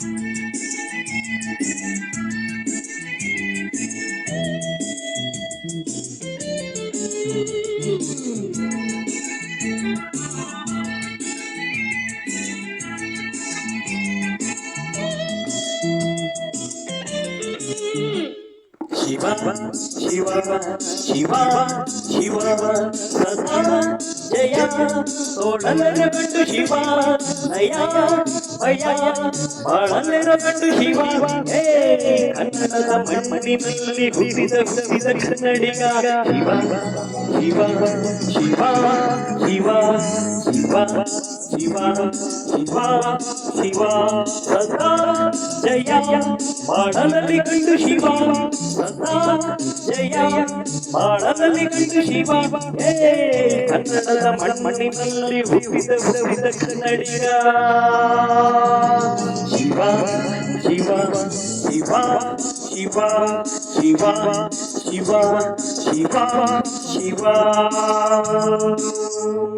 Mm-hmm. Shiva Shiva Shiva Shiva ಸದಾ ಜಯ ತೋಳಲೆರ ಗಂಡು ಶಿವ ನಯ ಭಯ ಬಾಳಲೆರ ಗಂಡು ಶಿವ ಹೇ ಕನ್ನಡದ ಮಣ್ಣಿನಲ್ಲಿ ಹುಟ್ಟಿದ ಹುಟ್ಟಿದ ಕನ್ನಡಿಗ ಶಿವ ಶಿವ ಶಿವ ಶಿವ ಶಿವ ಶಿವ ಶಿವ ಶಿವ, ಸದಾ ಜಯ ಮಾಡಲಲ್ಲಿ ಕಂಡು ಶಿವ, ಸದಾ ಜಯ ಮಾಡಲಲ್ಲಿ ಕಂಡು ಶಿವ. ಹೇ ಕನ್ನಡದ ಮಣ್ಣಿನಲ್ಲಿ ಹುಟ್ಟಿದ ಹುಟ್ಟಿದ ಕನ್ನಡಿಗ ಶಿವ ಶಿವ ಶಿವ ಶಿವ ಶಿವ ಶಿವ ಶಿವ ಶಿವ. ಹಗಲು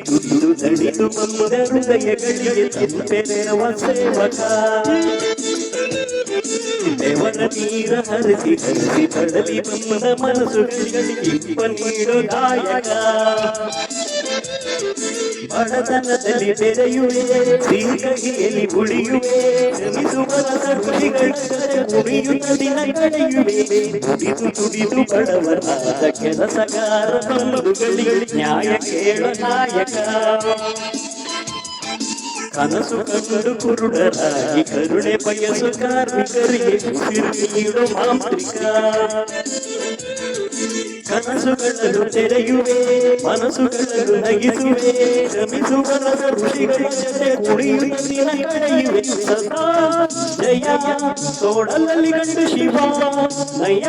ದುಡಿದು ದಣಿದು ಮಮ್ಮದ ಹೃದಯಗಳಿಗೆ ತಂಪೆರೆವ ಸೇವಕ ದೇವರ ನೀರ ಹರಿಸಿ ಹರಿಸಿ ಕಡಲಿ ಮಮ್ಮದ ಮನಸ್ಸುಗಳಿಗೆ ಇಂಪ ನೀಡೋ ದಾಯಕ ಬಡತನದಲ್ಲಿ ಬೆರೆಯುವೆ ಸಿಹಿಯಲ್ಲಿ ಉಳಿಯುವೆ ಶ್ರಮಿಸುವರ ರುಚಿಗಳ ಕುಡಿಯುತ್ತ ದಿನ ಕಳೆಯುವೆ ದುಡಿದು ದುಡಿದು ಬಡವರಾದ ಕೆಲಸಗಾರ ಬಂಧುಗಳಿಗೆ ನ್ಯಾಯ ಕೇಳ ನಾಯಕ ಕನಸು ಕಂಡು ಕುರುಡರಾಗಿ ಕರುಣೆ ಬಯಸು ಕಾರ್ಮಿಕರಿಗೆ ಉಸಿರು ನೀಡು ಮಾಂತ್ರಿಕ ಕನಸುಗಳನ್ನು ತೆರೆಯುವೆ ಮನಸ್ಸುಗಳನ್ನು ನಗಿಸುವೆ ಶ್ರಮಿಸುವರ ಋಷಿಗಳ ಜೊತೆ ಕುಡಿಯುವ ದಿನ ಕಳೆಯುವೆ ಸದಾ ಜಯ ತೋಡಲಲ್ಲಿ ಗಂಡು ಶಿವ ನಯ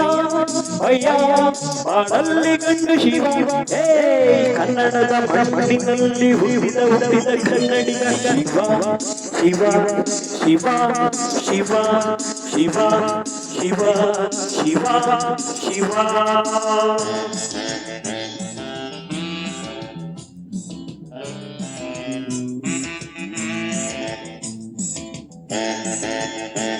ಭಯ ಬಾಳಲ್ಲಿ ಗಂಡು ಶಿವ ಹೇ ಕನ್ನಡದ ಮಣ್ಣಿನಲ್ಲಿ ಹುಟ್ಟಿದ ಹುಟ್ಟಿದ ಕನ್ನಡಿಗ Shiva Shiva Shiva Shiva Shiva He was. He was. Thank you.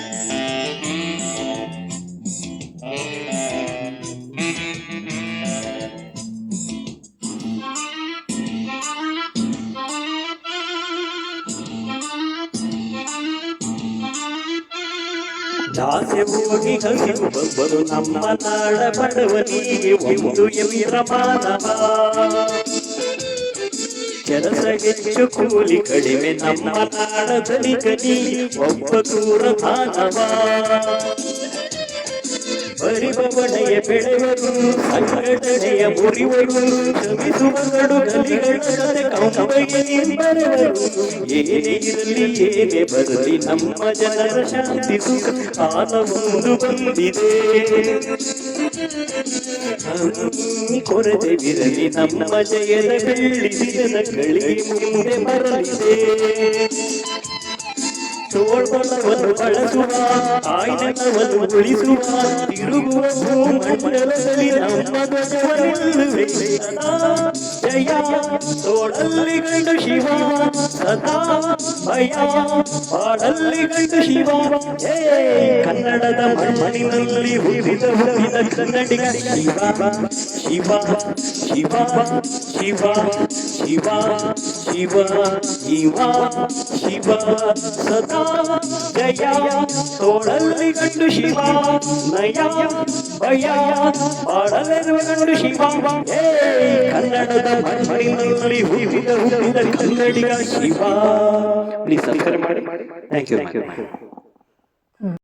ದಾಸೆ ಹೋಗಿ ಹಸಿರು ಬಬ್ಬರು ನಮ್ಮ ನಾಡ ಬಡವನಿಗೆ ಒಂದು ಎವಿರ ಮಾನವ ಕೆಲಸ ಹೆಚ್ಚು ಕೂಲಿ ಕಡಿಮೆ ನಮ್ಮ ನಾಡ ಕಲಿ ಒಬ್ಬ ದೂರ ಮಾನವ ಪರಿಭವನೆಯ ಬೆಳೆವರು ಸಂಘಟನೆಯ ಮುರಿವರು ಶ್ರಮಿಸುವಗಳು ಗಲಿಗಳ ಜೊತೆ ಕೌಂಬಗೆ ಬರೆವರು ಏನೇ ಇರಲಿ ಏನೇ ಬರಲಿ ನಮ್ಮ ಜನರ ಶಾಂತಿ ಸುಖ ಕಾಲ ಒಂದು ಬಂದಿದೆ ಹಮ್ಮಿ ಕೊರತೆ ಬಿರಲಿ ನಮ್ಮ ಜಯದ ಬೆಳ್ಳಿ ದಿನದ ಗಳಿಗೆ ಮುಂದೆ ಬರಲಿದೆ ತೋಳ್ಬಲವನ್ನು ಬಳಸುವ ಆಯ್ನವನ್ನು ಉಳಿಸುವ, ತಿರುಗುವ ಭೂಮಂಡಲದಲ್ಲಿ ನಮ್ಮ ಧ್ವಜವನಿಲ್ಲುವೆ ಜಯ ತೋಳಲ್ಲಿ ಗಂಡು ಶಿವ, ಸದಾ ಭಯ ಬಾಳಲ್ಲಿ ಗಂಡು ಶಿವ. ಕನ್ನಡದ ಮಣ್ಣಿನಲ್ಲಿ ಹುಟ್ಟಿದ ಹುಟ್ಟಿದ ಕನ್ನಡಿಗ ಶಿವ. ಶಿವ ಶಿವ ಶಿವ ಶಿವ ಶಿವ ಶಿವ ಶಿವ, ಸದಾ जया तोड़ल कंडु शिवा नया भया पाड़लेर कंडु ಶಿವ ಹೇ ಕನ್ನಡದ ಮಣ್ಣಿನಲ್ಲಿ ಹುಟ್ಟಿದ ಹುಟ್ಟಿದ ಕನ್ನಡಿಗ ಶಿವ ಪ್ಲೀಸ್ ಸಬ್ಸ್ಕ್ರೈಬ್ ಮಾಡಿ ಥ್ಯಾಂಕ್ ಯು ಥ್ಯಾಂಕ್ ಯು